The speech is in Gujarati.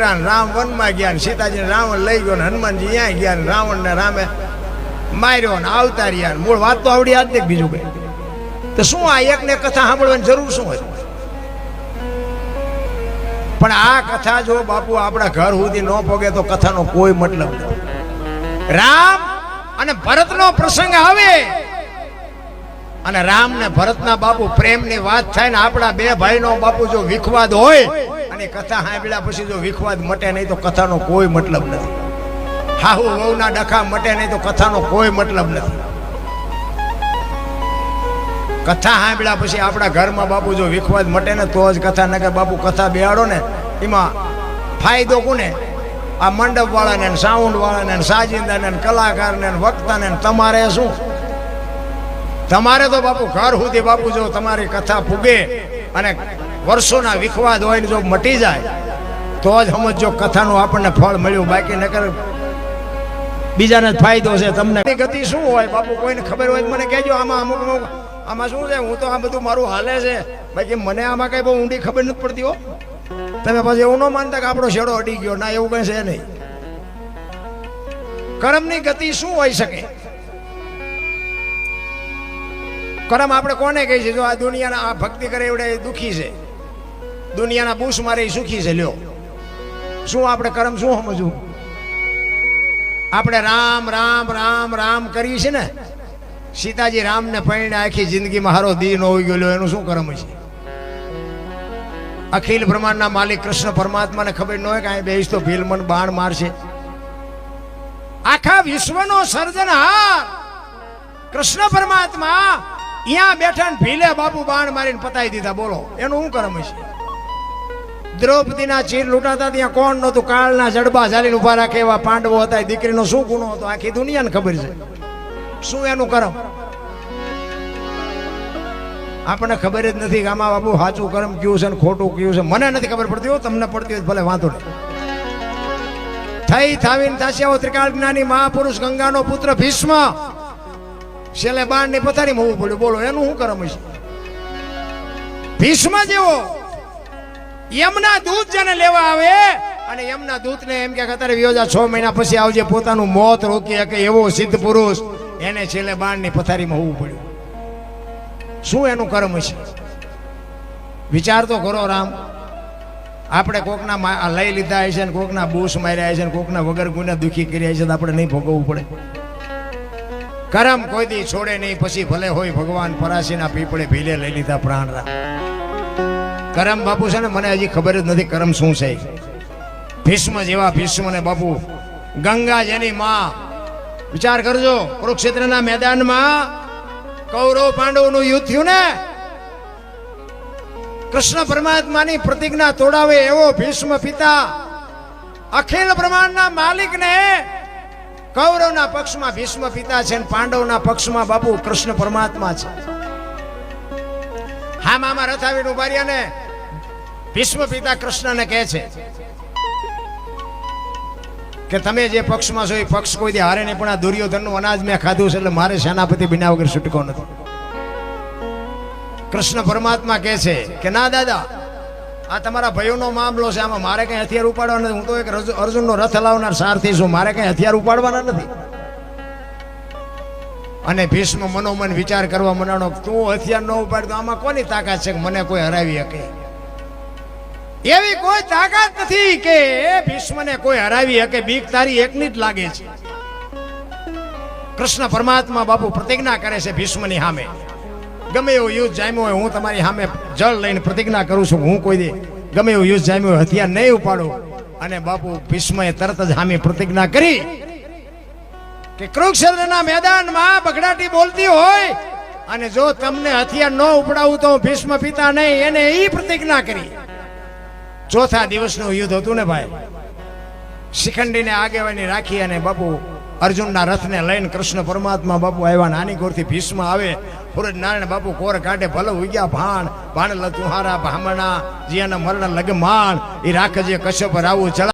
રામ વનમાં ગયા ને રાવણ લઈ ગયો હનુમાનજી ત્યાં ગયા ને રામે માર્યો ને આવતા રહ્યા મૂળ વાત તો આવડી આજ બીજું કઈ. તો શું આ એકને કથા સાંભળવાની જરૂર શું હોય? પણ આ કથા જો બાપુ આપણા ઘર સુધી ન પોગે તો કથાનો કોઈ મતલબ નથી. રામ અને ભરતનો પ્રસંગ આવે. અને રામ ને ભરતના બાપુ પ્રેમની વાત થાય ને આપણા બે ભાઈનો બાપુ જો વિખવાદ હોય અને કથા સાંભળ્યા પછી જો વિખવાદ મટે નહીં તો કથાનો કોઈ મતલબ નથી. હાહુ, વહુના ડખા મટે નહીં તો કથાનો કોઈ મતલબ નથી. કથા સાંભળ્યા પછી આપણા ઘરમાં બાપુ જો વિખવાદ મટે ને તો જ કથા નગર બાપુ કથા બેહાડો ને, એમાં ફાયદો કોને? આ મંડપ વાળાને સાઉન્ડ વાળાને સાજિંદાને કલાકારને વક્તાને તમારે શું? તમારે તો બાપુ ઘર સુધી બાપુ જો તમારી કથા ફૂગે અને વર્ષોના વિખવાદ હોય ને જો મટી જાય, તો જ સમજો કથાનું આપણને ફળ મળ્યું. બાકી નકર બીજાને ફાયદો છે તમને. ગતિ શું હોય? બાપુ, કોઈને ખબર હોય મને કહેજો. આમાં અમુક આમાં શું છે? હું તો આ બધું મારું હાલે છે. બાકી મને આમાં કઈ બહુ ઊંડી ખબર નથી પડતી હો. તમે પછી એવું ન માનતા કે આપણો શેડો અડી ગયો. ના, એવું કઈ છે નહીં. કર્મની ગતિ શું હોઈ શકે? કરમ આપણે કોને કહીએ છીએ જો આ દુનિયાના આ ભક્તિ કરે એવડે દુખી છે. દુનિયાના પૂછ મારે સુખી છે, લ્યો. શું આપણે કરમ શું સમજવું? આપણે રામ રામ રામ રામ કરીએ છીએ ને, સીતાજી રામને પૈણે આખી જિંદગીમાં હારો દી ન હોઈ ગયો એનું શું કરમ છે? અખિલ બ્રહ્માંડના માલિક કૃષ્ણ પરમાત્માને ખબર ન હોય કે અહીં બેસ તો ભીલ મન બાણ મારશે. આખા વિશ્વનો સર્જનહાર કૃષ્ણ પરમાત્મા અહીંયા બેઠા ભીલે બાપુ બાણ મારીને પતાવી દીધા, બોલો, એનું શું કરમ છે? દ્રૌપદીના ચીર લૂંટાતા ત્યાં કોણ નહોતું? કાળના જડબા ચાલીને ઊભા રાખે એવા પાંડવો હતા. દીકરીનો શું ગુનો હતો? આખી દુનિયાને ખબર છે. શું એનું કરમ? આપણને ખબર જ નથી કે આમાં બાબુ સાચું કરમ કયું છે ખોટું કયું છે. મને નથી ખબર પડતી હો, તમને પડતી હોય ભલે વાંધો નહીં. થઈ થાવીને તાસ્યાઓ ત્રિકાળ જ્ઞાની મહાપુરુષ ગંગાનો પુત્ર ભીષ્મ. છેલ્લે બાણની પથારી મૂવું પડ્યું બોલો, એનું શું કરમ છે? ભીષ્મ જેવો યમના દૂત જેને લેવા આવે અને યમના દૂતને એમ કે અત્યારે વિયોજા છ મહિના પછી આવજે, પોતાનું મોત રોકી શકે એવો સિદ્ધ પુરુષ એને છેલ્લે બાણની પથારીમાં હોવું પડ્યું. શું એનું કર્મ છે? વિચાર તો કરો રામ. આપણે કોકના લઈ લીધા છે ને કોકના બૂસ માર્યા છે ને કોકના વગર ગુના દુખી કર્યા છે આપણે નહીં ભોગવવું પડે. કરમ કોઈ દી છોડે નહીં, પછી ભલે હોય ભગવાન પરાશીના પીપળે ભીલે લઈ લીધા પ્રાણ રામ કરમ બાપુ છે ને, મને હજી ખબર જ નથી કરમ શું છે. ભીષ્મ જેવા ભીષ્મ ને બાપુ. ગંગા જેની માં. વિચાર કરજો, કુરુક્ષેત્રના મેદાનમાં કૌરવ પાંડવોનું યુદ્ધ થયું ને? કૃષ્ણ પરમાત્માની પ્રતિજ્ઞા તોડાવે એવો ભીષ્મ પિતા. અખિલ બ્રહ્માંડના માલિકને કૌરવના પક્ષમાં ભીષ્મ પિતા છે અને પાંડવના પક્ષમાં બાપુ કૃષ્ણ પરમાત્મા છે. હા, મામા રથ આવીને ઊભા રહ્યા ને? ભીષ્મ પિતા કૃષ્ણને કહે છે કે તમે જે પક્ષમાં છો એ પક્ષ કોઈ દે હારે નહીં, પણ આ દુર્યોધનનું અનાજ મેં ખાધું છે, એટલે મારે સેનાપતિ બિના વગર છૂટકો નથી. કૃષ્ણ પરમાત્મા કહે છે કે, ના, દાદા, આ તમારા ભયોનો મામલો છે, આમાં મારે કઈ હથિયાર ઉપાડવા નથી. હું તો એક અર્જુનનો રથ લાવનાર સારથી છું, મારે કઈ હથિયાર ઉપાડવાના નથી. અને ભીષ્મ મનોમન વિચાર કરવા મનાણો તું હથિયાર ન ઉપાડ, તો આમાં કોની તાકાત છે કે મને કોઈ હરાવી શકે? એવી કોઈ તાકાત નથી કે ભીષ્મને કોઈ હરાવી શકે. બીક તારી એકની જ લાગે છે. કૃષ્ણ પરમાત્મા બાપુ પ્રતિજ્ઞા કરે છે ભીષ્મની સામે. ગમે એવું યુદ્ધ જામ્યું હોય, હું તમારી સામે જળ લઈને પ્રતિજ્ઞા કરું છું. હું કોઈ દે ગમે એવું યુદ્ધ જામ્યું હોય, હથિયાર નહીં ઉપાડું. અને બાપુ ભીષ્મએ તરત જ સામે પ્રતિજ્ઞા કરી કે કુરુક્ષેત્રના મેદાનમાં બગડાટી બોલતી હોય અને જો તમને હથિયાર ન ઉપડાવું તો ભીષ્મ પિતા નહીં, એને એ પ્રતિજ્ઞા કરી. ચોથા દિવસનું યુદ્ધ હતું ને ભાઈ? શિખંડીને આગેવાની રાખી અને બાપુ અર્જુનના રથને લઈને કૃષ્ણ પરમાત્મા બાપુ આવ્યા, નાની ગોરથી ભીષ્મ આવે, સુરજ નારાયણ બાપુ કોર કાઢે, ભલે ઉગ્યા ભાણ ભાણ લતુહારા ભામણા જીયાના મરણ લગમાણ એ રાખજે કશ્યપ રાવું ચલા